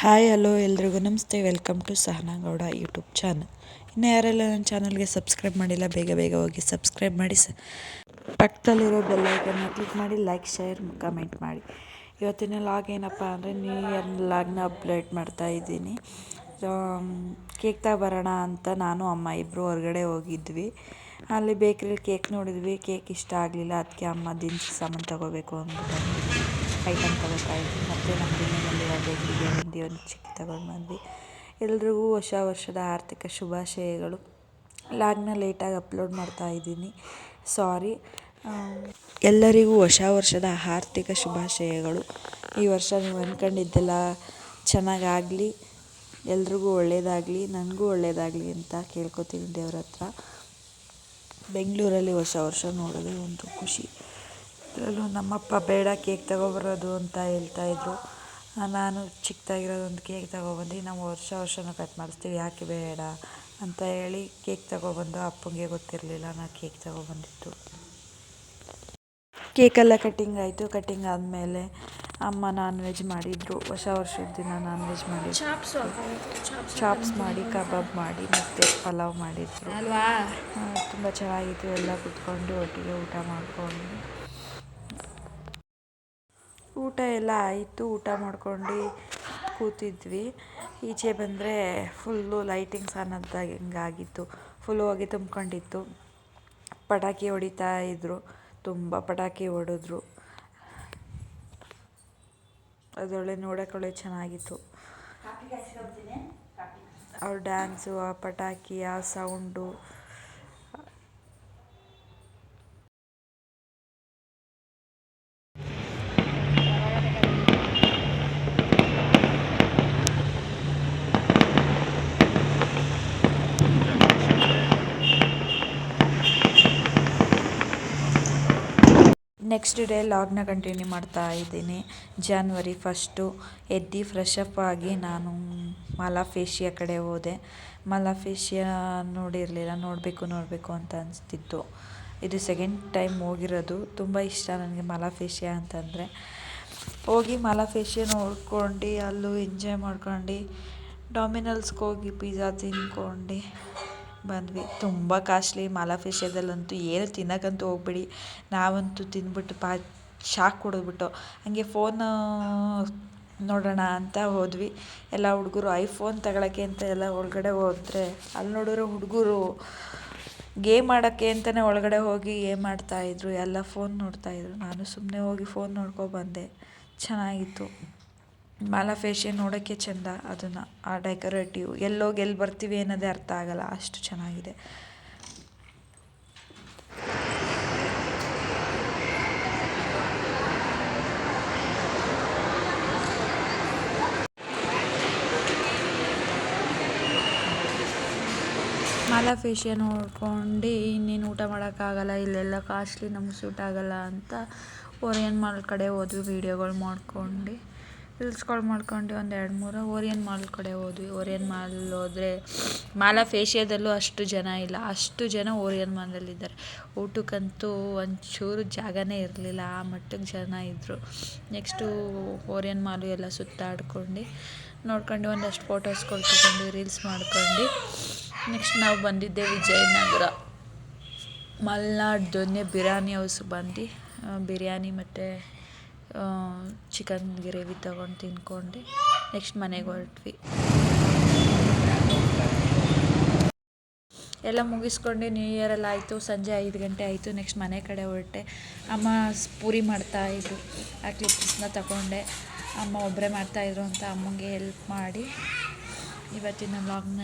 Hi, hello ಎಲ್ರಿಗೂ. ನಮಸ್ತೆ. Welcome to Sahana Gowda YouTube channel. ಇನ್ನು ಯಾರೆಲ್ಲ ನನ್ನ ಚಾನಲ್ಗೆ ಸಬ್ಸ್ಕ್ರೈಬ್ ಮಾಡಿಲ್ಲ, ಬೇಗ ಬೇಗ ಹೋಗಿ ಸಬ್ಸ್ಕ್ರೈಬ್ ಮಾಡಿ. ಸ ಪಕ್ಕದಲ್ಲಿರೋ ಬೆಲ್ಲೈಕನ್ನ ಕ್ಲಿಕ್ ಮಾಡಿ ಲೈಕ್ ಶೇರ್ ಕಮೆಂಟ್ ಮಾಡಿ. ಇವತ್ತಿನ ಲಾಗ್ ಏನಪ್ಪ ಅಂದರೆ ನ್ಯೂ ಇಯರ್ ಲಾಗ್ನ ಅಪ್ಡೇಟ್ ಮಾಡ್ತಾ ಇದ್ದೀನಿ. ಕೇಕ್ ತಗೊಬರೋಣ ಅಂತ ನಾನು, ಅಮ್ಮ ಇಬ್ಬರು ಹೊರಗಡೆ ಹೋಗಿದ್ವಿ. ಅಲ್ಲಿ ಬೇಕ್ರಿಲಿ ಕೇಕ್ ನೋಡಿದ್ವಿ. ಕೇಕ್ ಇಷ್ಟ ಆಗಲಿಲ್ಲ. ಅದಕ್ಕೆ ಅಮ್ಮ ದಿನಸಿ ಸಾಮಾನು ತಗೋಬೇಕು ಅಂದ್ಬಿಟ್ಟು ಐಟಮ್ ತಗೋತಾಯಿದ್ವಿ ಮತ್ತು ನಮ್ಮ ಹಿಂದಿ ಒಂದು ಚಿಕ್ಕ ತಗೊಂಡು ಬಂದ್ವಿ ಎಲ್ರಿಗೂ ಹೊಸ ವರ್ಷದ ಆರ್ಥಿಕ ಶುಭಾಶಯಗಳು. ಲಾಗ್ನ ಲೇಟಾಗಿ ಅಪ್ಲೋಡ್ ಮಾಡ್ತಾ ಇದ್ದೀನಿ. ಸಾರಿ. ಎಲ್ಲರಿಗೂ ಹೊಸ ವರ್ಷದ ಆರ್ಥಿಕ ಶುಭಾಶಯಗಳು. ಈ ವರ್ಷ ನೀವು ಅಂದ್ಕೊಂಡಿದ್ದೆಲ್ಲ ಚೆನ್ನಾಗಾಗಲಿ. ಎಲ್ರಿಗೂ ಒಳ್ಳೆಯದಾಗಲಿ ನನಗೂ ಒಳ್ಳೆಯದಾಗಲಿ ಅಂತ ಕೇಳ್ಕೊತೀನಿ ದೇವ್ರ ಹತ್ರ. ಬೆಂಗಳೂರಲ್ಲಿ ಹೊಸ ವರ್ಷ ನೋಡೋದೇ ಒಂದು ಖುಷಿ. ಅದರಲ್ಲೂ ನಮ್ಮಪ್ಪ ಬೇಡ ಕೇಕ್ ತಗೊಬರೋದು ಅಂತ ಹೇಳ್ತಾ ಇದ್ರು. ನಾನು ಚಿಕ್ಕದಾಗಿರೋದೊಂದು ಕೇಕ್ ತಗೊಬಂದು ನಾವು ವರ್ಷ ವರ್ಷನೂ ಕಟ್ ಮಾಡಿಸ್ತೀವಿ ಯಾಕೆ ಬೇಡ ಅಂತ ಹೇಳಿ ಕೇಕ್ ತಗೊಬಂದು ಅಪ್ಪಂಗೆ ಗೊತ್ತಿರಲಿಲ್ಲ ನಾನು ಕೇಕ್ ತಗೊಬಂದಿದ್ದು. ಕೇಕೆಲ್ಲ ಕಟ್ಟಿಂಗ್ ಆಯಿತು ಕಟ್ಟಿಂಗ್ ಆದಮೇಲೆ ಅಮ್ಮ ನಾನ್ ವೆಜ್ ಮಾಡಿದರು. ಹೊಸ ವರ್ಷದ ದಿನ ನಾನ್ ವೆಜ್ ಮಾಡಿದ್ರು. ಚಾಪ್ಸ್ ಮಾಡಿ ಕಬಾಬ್ ಮಾಡಿ ಮತ್ತು ಪಲಾವ್ ಮಾಡಿದ್ರು. ತುಂಬ ಚೆನ್ನಾಗಿತ್ತು ಎಲ್ಲ ಕುತ್ಕೊಂಡು ಒಟ್ಟಿಗೆ ಊಟ ಮಾಡಿಕೊಂಡು. ಊಟ ಎಲ್ಲ ಆಯಿತು ಊಟ ಮಾಡ್ಕೊಂಡು ಕೂತಿದ್ವಿ. ಈಚೆ ಬಂದರೆ ಫುಲ್ಲು ಲೈಟಿಂಗ್ಸ್ ಅನ್ನೋದಾಗಿ ಹಿಂಗಾಗಿತ್ತು. ಫುಲ್ಲು ಹೋಗಿ ತುಂಬ್ಕೊಂಡಿತ್ತು. ಪಟಾಕಿ ಹೊಡಿತಾ ಇದ್ದರು ತುಂಬ ಪಟಾಕಿ ಹೊಡೆದ್ರು. ಅದೊಳ್ಳೆ ನೋಡೋಕ್ಕೊಳ್ಳೆ ಚೆನ್ನಾಗಿತ್ತು. ಅವ್ರ ಡ್ಯಾನ್ಸು ಆ ಪಟಾಕಿ ಆ ಸೌಂಡು ನೆಕ್ಸ್ಟ್ ಡೇ ಲಾಗ್ನ ಕಂಟಿನ್ಯೂ ಮಾಡ್ತಾ ಇದ್ದೀನಿ. ಜಾನ್ವರಿ ಫಸ್ಟು ಎದ್ದು ಫ್ರೆಶ್ ಅಪ್ ಆಗಿ ನಾನು ಮಲಾಫೇಶಿಯಾ ಕಡೆ ಹೋದೆ. ಮಲಾಫೇಶಿಯಾ ನೋಡಿರಲಿಲ್ಲ, ನೋಡಬೇಕು ನೋಡಬೇಕು ಅಂತ ಅನಿಸ್ತಿತ್ತು. ಇದು ಸೆಕೆಂಡ್ ಟೈಮ್ ಹೋಗಿರೋದು. ತುಂಬ ಇಷ್ಟ ನನಗೆ ಮಲಾಫೇಶಿಯಾ ಅಂತಂದರೆ. ಹೋಗಿ ಮಲಾಫೇಶಿಯಾ ನೋಡ್ಕೊಂಡು, ಅಲ್ಲೂ ಎಂಜಾಯ್ ಮಾಡ್ಕೊಂಡು ಡಾಮಿನಲ್ಸ್ಗೆ ಹೋಗಿ ಪಿಜ್ಜಾ ತಿನ್ಕೊಂಡು ಬಂದ್ವಿ. ತುಂಬ ಕಾಸ್ಟ್ಲಿ ಮಾಲಾಫೇಶಿಯಾದಲ್ಲಂತೂ ಏನು ತಿನ್ನೋಕ್ಕಂತೂ ಹೋಗ್ಬೇಡಿ. ನಾವಂತೂ ತಿಂದ್ಬಿಟ್ಟು ಪಾ, ಶಾಕ್ ಹೊಡೆದ್ಬಿಟ್ಟು. ಹಾಗೆ ಫೋನ್ ನೋಡೋಣ ಅಂತ ಹೋದ್ವಿ. ಎಲ್ಲ ಹುಡುಗರು ಐಫೋನ್ ತಗೊಳಕ್ಕೆ ಅಂತ ಎಲ್ಲ ಒಳಗಡೆ ಹೋದರೆ, ಅಲ್ಲಿ ನೋಡಿದ್ರೆ ಹುಡುಗರು ಗೇಮ್ ಆಡೋಕ್ಕೆ ಅಂತಲೇ ಒಳಗಡೆ ಹೋಗಿ ಗೇಮ್ ಆಡ್ತಾಯಿದ್ರು ಎಲ್ಲ ಫೋನ್ ನೋಡ್ತಾಯಿದ್ರು ನಾನು ಸುಮ್ಮನೆ ಹೋಗಿ ಫೋನ್ ನೋಡ್ಕೊಬಂದೆ ಚೆನ್ನಾಗಿತ್ತು. ಮಾಲಾಫೇಶಿಯ ನೋಡೋಕ್ಕೆ ಚೆಂದ ಅದನ್ನು, ಆ ಡೆಕೋರೇಟಿವ್. ಎಲ್ಲೋಗಿ ಎಲ್ಲಿ ಬರ್ತೀವಿ ಅನ್ನೋದೇ ಅರ್ಥ ಆಗಲ್ಲ, ಅಷ್ಟು ಚೆನ್ನಾಗಿದೆ. ಮಾಲಾಫೇಶಿಯ ನೋಡ್ಕೊಂಡು ಇನ್ನೇನು ಊಟ ಮಾಡೋಕ್ಕಾಗಲ್ಲ, ಇಲ್ಲೆಲ್ಲ ಕಾಸ್ಟ್ಲಿ ನಮ್ಗೆ ಸೂಟ್ ಆಗಲ್ಲ ಅಂತ ಓರಿಯನ್ ಮಾಲ್ ಕಡೆ ಹೋದ್ವಿ ವೀಡಿಯೋಗಳು ಮಾಡ್ಕೊಂಡು. ರೀಲ್ಸ್ಗಳು ಮಾಡ್ಕೊಂಡು ಒಂದು ಎರಡು ಮೂರು ಓರಿಯನ್ ಮಾಲ್ ಕಡೆ ಹೋದ್ವಿ. ಓರಿಯನ್ ಮಾಲ್ ಹೋದರೆ ಮಾಲಾ ಫೇಶಿಯಾದಲ್ಲೂ ಅಷ್ಟು ಜನ ಇಲ್ಲ. ಅಷ್ಟು ಜನ ಓರಿಯನ್ ಮಾಲಲ್ಲಿದ್ದಾರೆ ಊಟಕ್ಕಂತೂ ಒಂಚೂರು ಜಾಗನೇ ಇರಲಿಲ್ಲ. ಆ ಮಟ್ಟಕ್ಕೆ ಜನ ಇದ್ದರು ನೆಕ್ಸ್ಟು ಓರಿಯನ್ ಮಾಲು ಎಲ್ಲ ಸುತ್ತಾಡ್ಕೊಂಡು ನೋಡ್ಕೊಂಡು ಒಂದಷ್ಟು ಫೋಟೋಸ್ಗಳು ತಗೊಂಡು ರೀಲ್ಸ್ ಮಾಡ್ಕೊಂಡು ನೆಕ್ಸ್ಟ್ ನಾವು ಬಂದಿದ್ದೆ ವಿಜಯನಗರ. ಮಲ್ನಾಡ್ ದೊನ್ನೆ ಬಿರಿಯಾನಿ ಹೌಸ್ ಬಂದು ಬಿರಿಯಾನಿ ಮತ್ತು ಚಿಕನ್ ಗ್ರೇವಿ ತಗೊಂಡು ತಿನ್ಕೊಂಡು. ನೆಕ್ಸ್ಟ್ ಮನೆಗೆ ಹೊರಟ್ವಿ. ಎಲ್ಲ ಮುಗಿಸ್ಕೊಂಡು ನ್ಯೂ ಇಯರೆಲ್ಲ ಆಯಿತು. ಸಂಜೆ ಐದು ಗಂಟೆ ಆಯಿತು. ನೆಕ್ಸ್ಟ್ ಮನೆ ಕಡೆ ಹೊರಟೆ. ಅಮ್ಮ ಪೂರಿ ಮಾಡ್ತಾಯಿದ್ರು ಆ ಕ್ಲಿಪ್ಸ್ನ ತಗೊಂಡೆ. ಅಮ್ಮ ಒಬ್ಬರೇ ಮಾಡ್ತಾಯಿದ್ರು ಅಂತ ಅಮ್ಮಂಗೆ ಹೆಲ್ಪ್ ಮಾಡಿ. ಇವತ್ತಿನ ವ್ಲಾಗ್ನ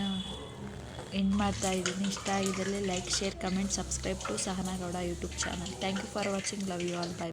ಎಂಡ್ ಮಾಡ್ತಾ ಇದ್ದೀನಿ. ಇಷ್ಟ ಆಗಿದ್ದಲ್ಲಿ like share comment subscribe to Sahana Gowda YouTube channel thank you for watching love you all bye